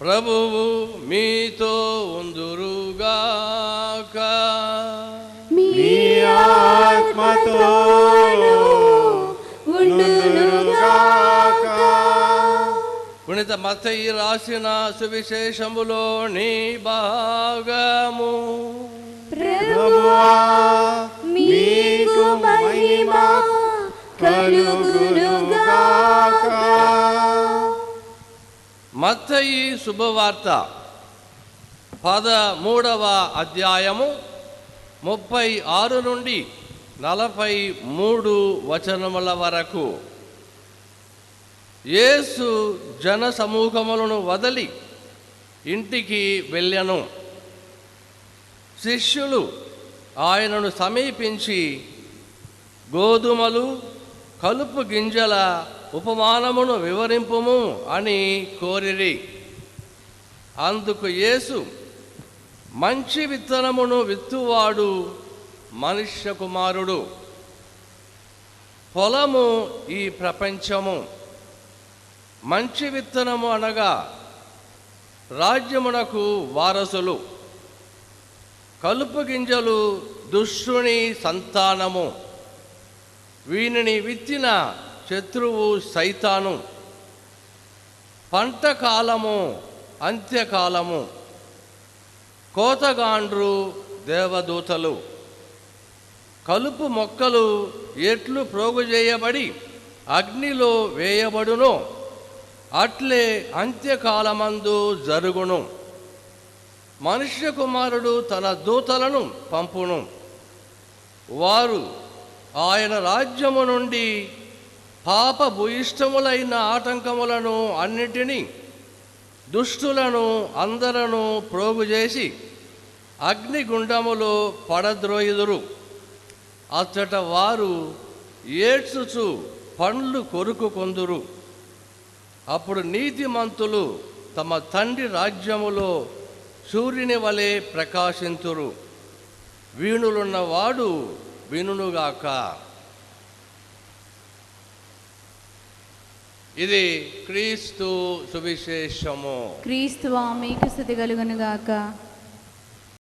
ప్రభువు మీతో ఉందురుగాక. మీ ఉండునుగాక. పుణిత మతయి రాసిన సువిశేషములోని భాగము. ప్రభువా మీకు మహిమ కలుగునుగాక. మత్తయి శుభవార్త పదమూడవ అధ్యాయము ముప్పై ఆరు నుండి నలభై మూడు వచనముల వరకు. యేసు జన సమూహములను వదలి ఇంటికి వెళ్ళను. శిష్యులు ఆయనను సమీపించి గోధుమలు కలుపు గింజల ఉపమానమును వివరింపుము అని కోరిరి. అందుకు యేసు మంచి విత్తనమును విత్తువాడు మనుష్య కుమారుడు. పొలము ఈ ప్రపంచము. మంచి విత్తనము అనగా రాజ్యమునకు వారసులు. కలుపు గింజలు దుష్టుని సంతానము. వీనిని విత్తిన శత్రువు సైతాను. పంట కాలము అంత్యకాలము. కోతగాండ్రు దేవదూతలు. కలుపు మొక్కలు ఎట్లు ప్రోగు చేయబడి అగ్నిలో వేయబడునో. అట్లే అంత్యకాలమందు జరుగును. మనుష్య కుమారుడు తన దూతలను పంపును. వారు ఆయన రాజ్యము నుండి పాప భూయిష్టములైన ఆటంకములను అన్నిటినీ దుష్టులను అందరను ప్రోగు చేసి అగ్నిగుండములో పడద్రోయుదురు. అచ్చట వారు ఏడ్చుచు పండ్లు కొరుకుకొందురు. అప్పుడు నీతిమంతులు తమ తండ్రి రాజ్యములో సూర్యుని వలె ప్రకాశింతురు. వీణులున్నవాడు వినుగాక ఇది క్రీస్తు సువిశేషము. క్రీస్తువా మీకు కలుగును గాక